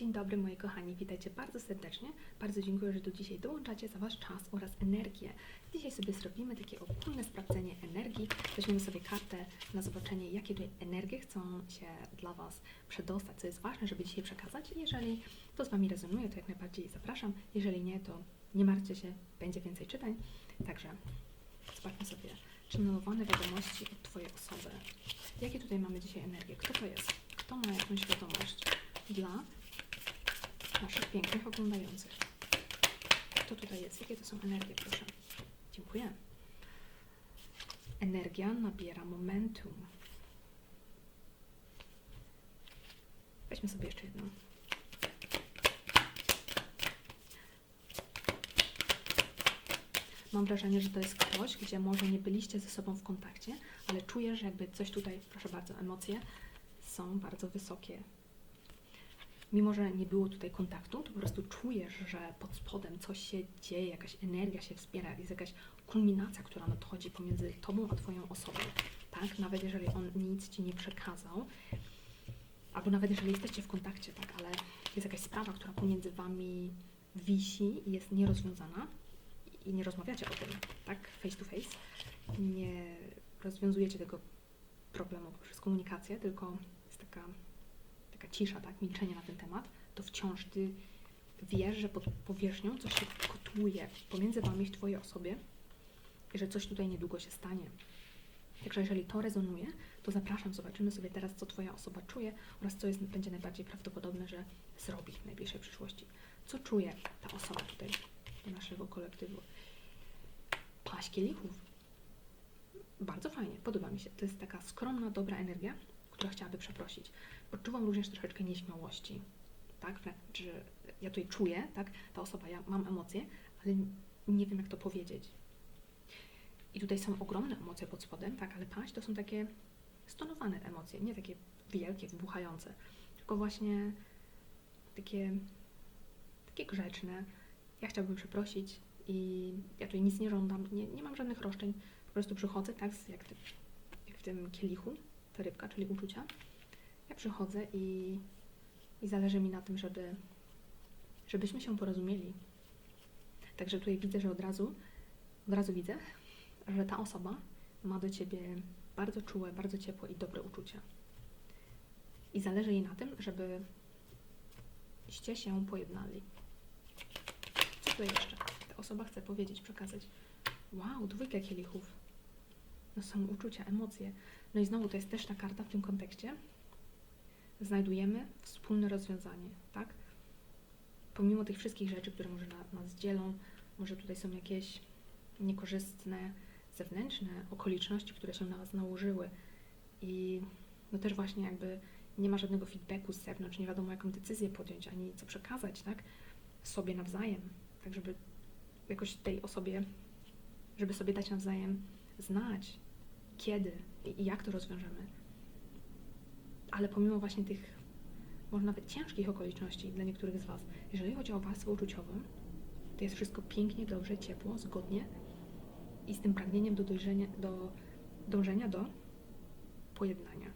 Dzień dobry moi kochani, witajcie bardzo serdecznie. Bardzo dziękuję, że tu dzisiaj dołączacie za Wasz czas oraz energię. Dzisiaj sobie zrobimy takie ogólne sprawdzenie energii. Weźmiemy sobie kartę na zobaczenie, jakie tutaj energie chcą się dla Was przedostać, co jest ważne, żeby dzisiaj przekazać. Jeżeli to z Wami rezonuje, to jak najbardziej zapraszam. Jeżeli nie, to nie martwcie się, będzie więcej czytań. Także zobaczmy sobie przenumerowane wiadomości od Twojej osoby. Jakie tutaj mamy dzisiaj energię? Kto to jest? Kto ma jakąś wiadomość dla naszych pięknych oglądających? Kto tutaj jest? Jakie to są energie, proszę? Dziękuję. Energia nabiera momentum. Weźmy sobie jeszcze jedną. Mam wrażenie, że to jest ktoś, gdzie może nie byliście ze sobą w kontakcie, ale czuję, że jakby coś tutaj, proszę bardzo, emocje są bardzo wysokie. Mimo, że nie było tutaj kontaktu, to po prostu czujesz, że pod spodem coś się dzieje, jakaś energia się wspiera, jest jakaś kulminacja, która nadchodzi pomiędzy tobą a twoją osobą. Tak? Nawet jeżeli on nic ci nie przekazał, albo nawet jeżeli jesteście w kontakcie, tak, ale jest jakaś sprawa, która pomiędzy wami wisi i jest nierozwiązana i nie rozmawiacie o tym, tak, face to face, nie rozwiązujecie tego problemu poprzez komunikację, tylko jest taka, taka cisza, tak, milczenie na ten temat, to wciąż ty wiesz, że pod powierzchnią coś się kotłuje pomiędzy wami w twojej osobie i że coś tutaj niedługo się stanie. Także jeżeli to rezonuje, to zapraszam, zobaczymy sobie teraz, co Twoja osoba czuje oraz co jest, będzie najbardziej prawdopodobne, że zrobi w najbliższej przyszłości. Co czuje ta osoba tutaj do naszego kolektywu? Paść kielichów. Bardzo fajnie, podoba mi się. To jest taka skromna, dobra energia, która chciałaby przeprosić. Odczuwam również troszeczkę nieśmiałości. Tak, że ja tutaj czuję, tak, ta osoba, ja mam emocje, ale nie wiem, jak to powiedzieć. I tutaj są ogromne emocje pod spodem, tak, ale paść to są takie stonowane emocje, nie takie wielkie, wybuchające, tylko właśnie takie, takie grzeczne. Ja chciałabym przeprosić i ja tutaj nic nie żądam, nie, nie mam żadnych roszczeń, po prostu przychodzę, tak, jak, jak w tym kielichu, ta rybka, czyli uczucia. Ja przychodzę i, i zależy mi na tym, żeby, żebyśmy się porozumieli. Także tutaj widzę, że od razu, od razu widzę, że ta osoba ma do ciebie bardzo czułe, bardzo ciepłe i dobre uczucia. I zależy jej na tym, żebyście się pojednali. Co tu jeszcze? Ta osoba chce powiedzieć, przekazać. Wow, dwójka kielichów. No są uczucia, emocje. No i znowu to jest też ta karta w tym kontekście. Znajdujemy wspólne rozwiązanie, tak? Pomimo tych wszystkich rzeczy, które może na, nas dzielą, może tutaj są jakieś niekorzystne zewnętrzne okoliczności, które się na Was nałożyły i no też właśnie jakby nie ma żadnego feedbacku z zewnątrz, nie wiadomo jaką decyzję podjąć, ani co przekazać, tak, sobie nawzajem, tak żeby jakoś tej osobie, żeby sobie dać nawzajem znać, kiedy i jak to rozwiążemy. Ale pomimo właśnie tych może nawet ciężkich okoliczności dla niektórych z Was, jeżeli chodzi o warstwę uczuciową, to jest wszystko pięknie, dobrze, ciepło, zgodnie i z tym pragnieniem do, dojrzenia, do dążenia do pojednania,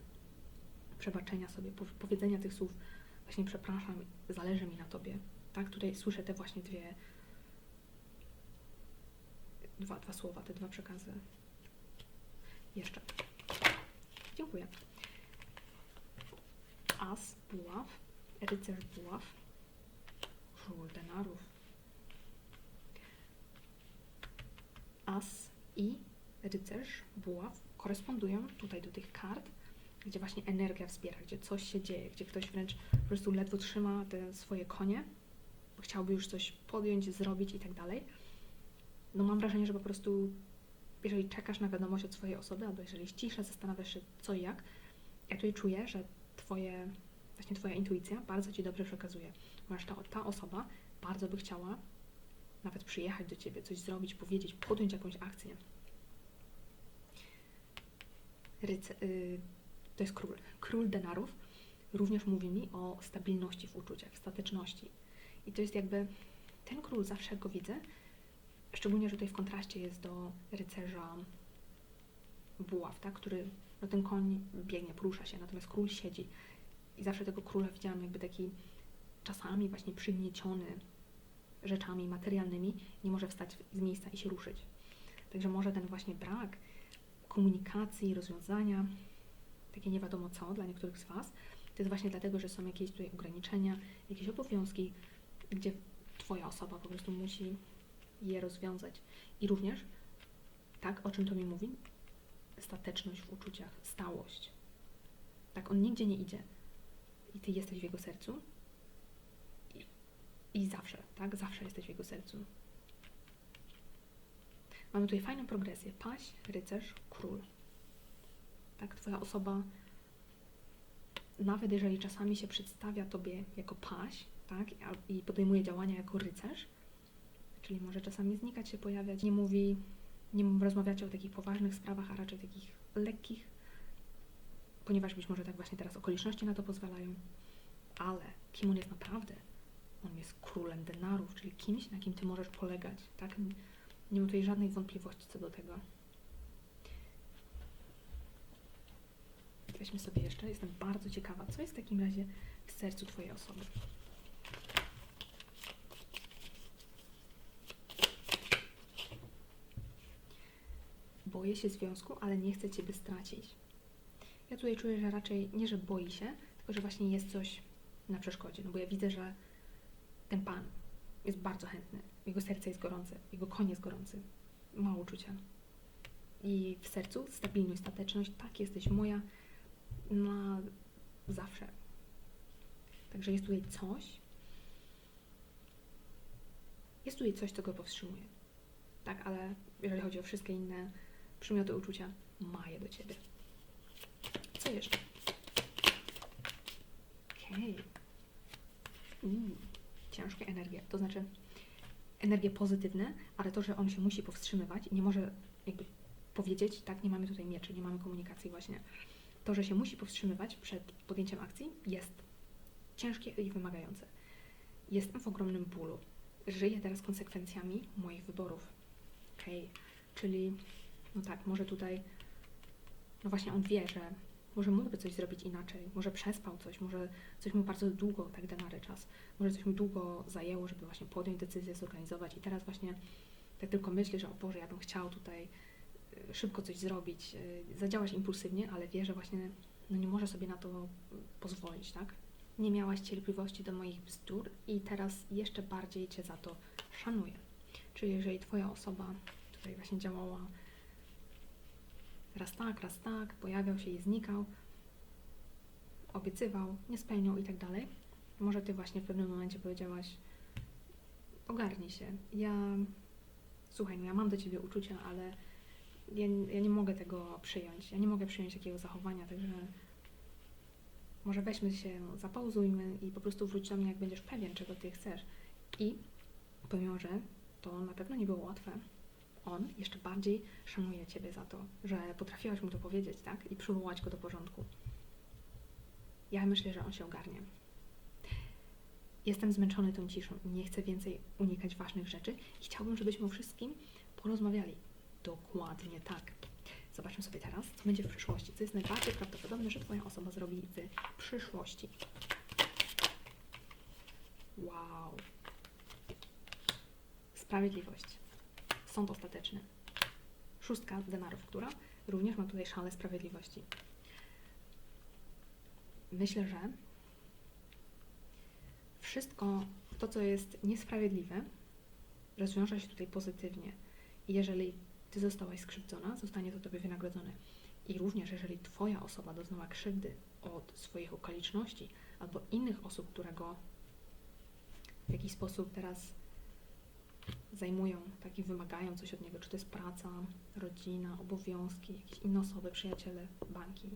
przebaczenia sobie, pow- powiedzenia tych słów, właśnie przepraszam, zależy mi na Tobie. Tak, tutaj słyszę te właśnie dwie, dwa, dwa słowa, te dwa przekazy. Jeszcze. Dziękuję. As, buław, rycerz buław, król denarów. As i rycerz, buław korespondują tutaj do tych kart, gdzie właśnie energia wspiera, gdzie coś się dzieje, gdzie ktoś wręcz po prostu ledwo trzyma te swoje konie, chciałby już coś podjąć, zrobić i tak dalej. No mam wrażenie, że po prostu jeżeli czekasz na wiadomość od swojej osoby, albo jeżeli cisza, zastanawiasz się co i jak, ja tutaj czuję, że twoje, właśnie twoja intuicja bardzo ci dobrze przekazuje. Ponieważ ta, ta osoba bardzo by chciała nawet przyjechać do ciebie, coś zrobić, powiedzieć, podjąć jakąś akcję. Ryce, y, to jest król. Król denarów również mówi mi o stabilności w uczuciach, stateczności. I to jest jakby ten król, zawsze go widzę, szczególnie, że tutaj w kontraście jest do rycerza buław, tak, który, no ten koń biegnie, porusza się, natomiast król siedzi. I zawsze tego króla widziałam jakby taki czasami właśnie przygnieciony rzeczami materialnymi, nie może wstać z miejsca i się ruszyć. Także może ten właśnie brak komunikacji, rozwiązania, takie nie wiadomo co dla niektórych z Was, to jest właśnie dlatego, że są jakieś tutaj ograniczenia, jakieś obowiązki, gdzie Twoja osoba po prostu musi je rozwiązać. I również, tak, o czym to mi mówi? Stateczność w uczuciach, stałość. Tak, on nigdzie nie idzie. I Ty jesteś w jego sercu. I, i zawsze, tak, zawsze jesteś w jego sercu. Mamy tutaj fajną progresję. Paź, rycerz, król. Tak, Twoja osoba, nawet jeżeli czasami się przedstawia Tobie jako paź, tak, i podejmuje działania jako rycerz, czyli może czasami znikać się, pojawiać, nie mówi, nie rozmawiacie o takich poważnych sprawach, a raczej takich lekkich, ponieważ być może tak właśnie teraz okoliczności na to pozwalają, ale kim on jest naprawdę? On jest królem denarów, czyli kimś, na kim Ty możesz polegać, tak? Nie mam tutaj żadnej wątpliwości co do tego. Weźmy sobie jeszcze, jestem bardzo ciekawa, co jest w takim razie w sercu Twojej osoby. Boję się związku, ale nie chcę Ciebie stracić. Ja tutaj czuję, że raczej nie, że boi się, tylko że właśnie jest coś na przeszkodzie. No bo ja widzę, że ten Pan jest bardzo chętny. Jego serce jest gorące, jego koń jest gorący. Ma uczucia. I w sercu stabilność, stateczność, tak, jesteś moja na zawsze. Także jest tutaj coś, jest tutaj coś, co go powstrzymuje. Tak, ale jeżeli chodzi o wszystkie inne przymioty uczucia, ma je do ciebie. Co jeszcze? Okej. Mm, ciężkie energie, to znaczy energie pozytywne, ale to, że on się musi powstrzymywać nie może jakby powiedzieć, tak, nie mamy tutaj mieczy, nie mamy komunikacji właśnie. To, że się musi powstrzymywać przed podjęciem akcji jest ciężkie i wymagające. Jestem w ogromnym bólu. Żyję teraz konsekwencjami moich wyborów. Okej, czyli no tak, może tutaj, no właśnie on wie, że może mógłby coś zrobić inaczej, może przespał coś, może coś mu bardzo długo tak denary czas, może coś mu długo zajęło, żeby właśnie podjąć decyzję, zorganizować i teraz właśnie tak tylko myśli, że o Boże, ja bym chciał tutaj y, szybko coś zrobić, y, zadziałać impulsywnie, ale wie, że właśnie no nie może sobie na to pozwolić, tak? Nie miałaś cierpliwości do moich bzdur i teraz jeszcze bardziej Cię za to szanuję. Czyli jeżeli Twoja osoba tutaj właśnie działała raz tak, raz tak, pojawiał się i znikał, obiecywał, nie spełniał i tak dalej, może Ty właśnie w pewnym momencie powiedziałaś ogarnij się, ja słuchaj, no ja mam do Ciebie uczucia, ale ja, ja nie mogę tego przyjąć, ja nie mogę przyjąć takiego zachowania, także może weźmy się, zapauzujmy i po prostu wróć do mnie, jak będziesz pewien, czego Ty chcesz. I pomimo, że to na pewno nie było łatwe, on jeszcze bardziej szanuje Ciebie za to, że potrafiłaś mu to powiedzieć, tak? I przywołać go do porządku. Ja myślę, że on się ogarnie. Jestem zmęczony tą ciszą i nie chcę więcej unikać ważnych rzeczy i chciałbym, żebyśmy o wszystkim porozmawiali. Dokładnie tak. Zobaczmy sobie teraz, co będzie w przyszłości. Co jest najbardziej prawdopodobne, że Twoja osoba zrobi w przyszłości. Wow. Sprawiedliwość. Sąd ostateczny. Szóstka denarów, która również ma tutaj szale sprawiedliwości. Myślę, że wszystko to, co jest niesprawiedliwe, rozwiąże się tutaj pozytywnie. Jeżeli Ty zostałaś skrzywdzona, zostanie to Tobie wynagrodzone. I również jeżeli Twoja osoba doznała krzywdy od swoich okoliczności albo innych osób, które go w jakiś sposób teraz zajmują, tak i wymagają coś od niego, czy to jest praca, rodzina, obowiązki, jakieś inne osoby, przyjaciele, banki,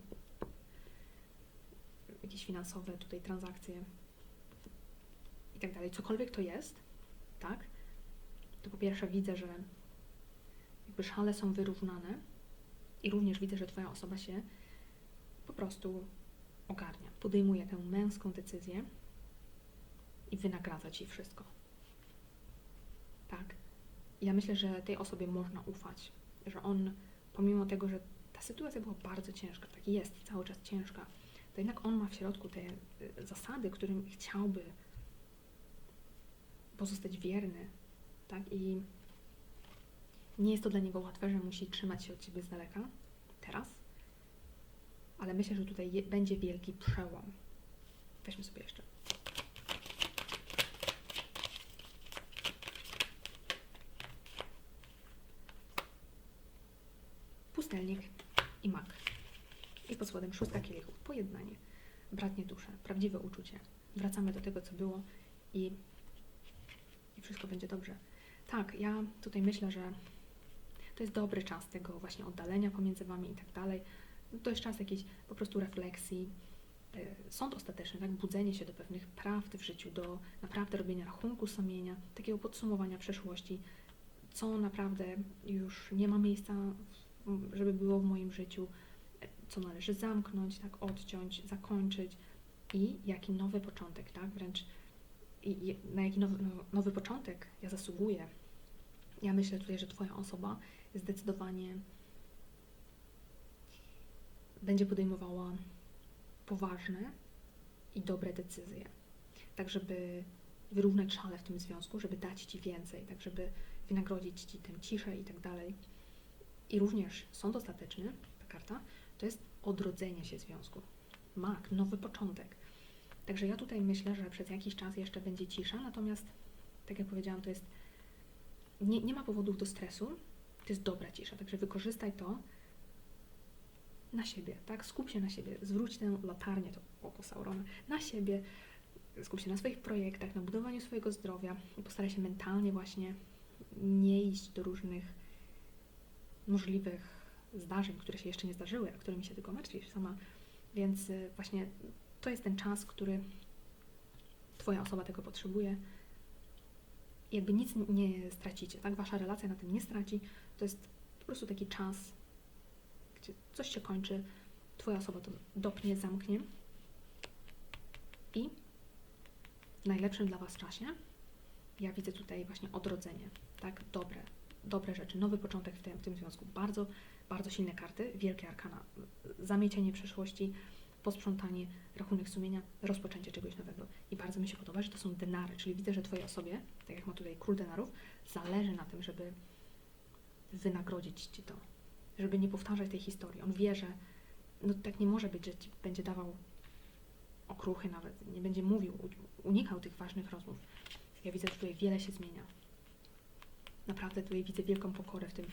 jakieś finansowe tutaj transakcje i tak dalej, cokolwiek to jest, tak, to po pierwsze widzę, że jakby szale są wyrównane i również widzę, że Twoja osoba się po prostu ogarnia, podejmuje tę męską decyzję i wynagradza Ci wszystko. Tak. Ja myślę, że tej osobie można ufać, że on, pomimo tego, że ta sytuacja była bardzo ciężka, tak jest cały czas ciężka, to jednak on ma w środku te y, zasady, którym chciałby pozostać wierny, tak? I nie jest to dla niego łatwe, że musi trzymać się od ciebie z daleka teraz, ale myślę, że tutaj będzie wielki przełom. Weźmy sobie jeszcze. Pustelnik i mak. I pod spodem szóstka kielichów. Pojednanie, bratnie dusze, prawdziwe uczucie. Wracamy do tego, co było i, i wszystko będzie dobrze. Tak, ja tutaj myślę, że to jest dobry czas tego właśnie oddalenia pomiędzy Wami i tak dalej. To jest czas jakiejś po prostu refleksji, e, sąd ostateczny, tak? Budzenie się do pewnych prawd w życiu, do naprawdę robienia rachunku sumienia, takiego podsumowania przeszłości, co naprawdę już nie ma miejsca, żeby było w moim życiu, co należy zamknąć, tak? Odciąć, zakończyć i jaki nowy początek, tak? Wręcz i na jaki nowy, no, nowy początek ja zasługuję. Ja myślę tutaj, że Twoja osoba zdecydowanie będzie podejmowała poważne i dobre decyzje, tak żeby wyrównać szale w tym związku, żeby dać Ci więcej, tak żeby wynagrodzić Ci tę ciszę i tak dalej. I również sąd ostateczny, ta karta, to jest odrodzenie się związku. Mak, nowy początek. Także ja tutaj myślę, że przez jakiś czas jeszcze będzie cisza, natomiast tak jak powiedziałam, to jest nie, nie ma powodów do stresu, to jest dobra cisza, także wykorzystaj to na siebie, tak? Skup się na siebie, zwróć tę latarnię, to oko Saurona, na siebie, skup się na swoich projektach, na budowaniu swojego zdrowia i postaraj się mentalnie właśnie nie iść do różnych możliwych zdarzeń, które się jeszcze nie zdarzyły, a którymi się tylko martwisz sama. Więc y, właśnie to jest ten czas, który Twoja osoba tego potrzebuje. Jakby nic nie stracicie, tak? Wasza relacja na tym nie straci. To jest po prostu taki czas, gdzie coś się kończy, Twoja osoba to dopnie, zamknie i w najlepszym dla Was czasie ja widzę tutaj właśnie odrodzenie, tak? Dobre, dobre rzeczy, nowy początek w tym, w tym związku. Bardzo, bardzo silne karty, wielkie arkana, zamiecienie przeszłości, posprzątanie, rachunek sumienia, rozpoczęcie czegoś nowego. I bardzo mi się podoba, że to są denary, czyli widzę, że Twojej osobie, tak jak ma tutaj król denarów, zależy na tym, żeby wynagrodzić Ci to, żeby nie powtarzać tej historii. On wie, że no tak nie może być, że Ci będzie dawał okruchy nawet, nie będzie mówił, unikał tych ważnych rozmów. Ja widzę, że tutaj wiele się zmienia. Naprawdę tutaj widzę wielką pokorę w tym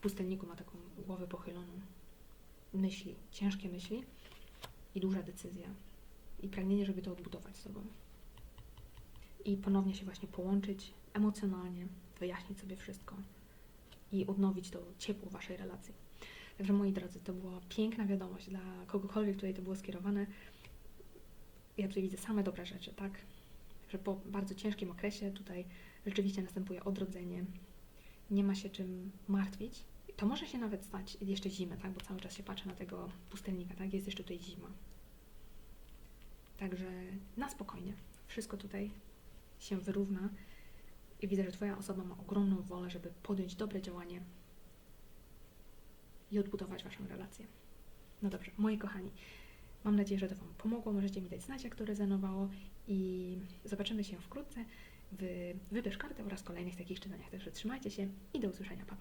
pustelniku, ma taką głowę pochyloną. Myśli, ciężkie myśli i duża decyzja. I pragnienie, żeby to odbudować z sobą. I ponownie się właśnie połączyć emocjonalnie, wyjaśnić sobie wszystko i odnowić to ciepło waszej relacji. Także moi drodzy, to była piękna wiadomość dla kogokolwiek tutaj to było skierowane. Ja tutaj widzę same dobre rzeczy, tak? Że po bardzo ciężkim okresie tutaj rzeczywiście następuje odrodzenie. Nie ma się czym martwić. To może się nawet stać jeszcze zimę, tak? Bo cały czas się patrzę na tego pustelnika, tak? Jest jeszcze tutaj zima. Także na spokojnie. Wszystko tutaj się wyrówna i widzę, że Twoja osoba ma ogromną wolę, żeby podjąć dobre działanie i odbudować Waszą relację. No dobrze, moi kochani, mam nadzieję, że to Wam pomogło. Możecie mi dać znać, jak to rezonowało i zobaczymy się wkrótce w Wybierz kartę oraz kolejnych takich czytaniach. Także trzymajcie się i do usłyszenia. Pa, pa.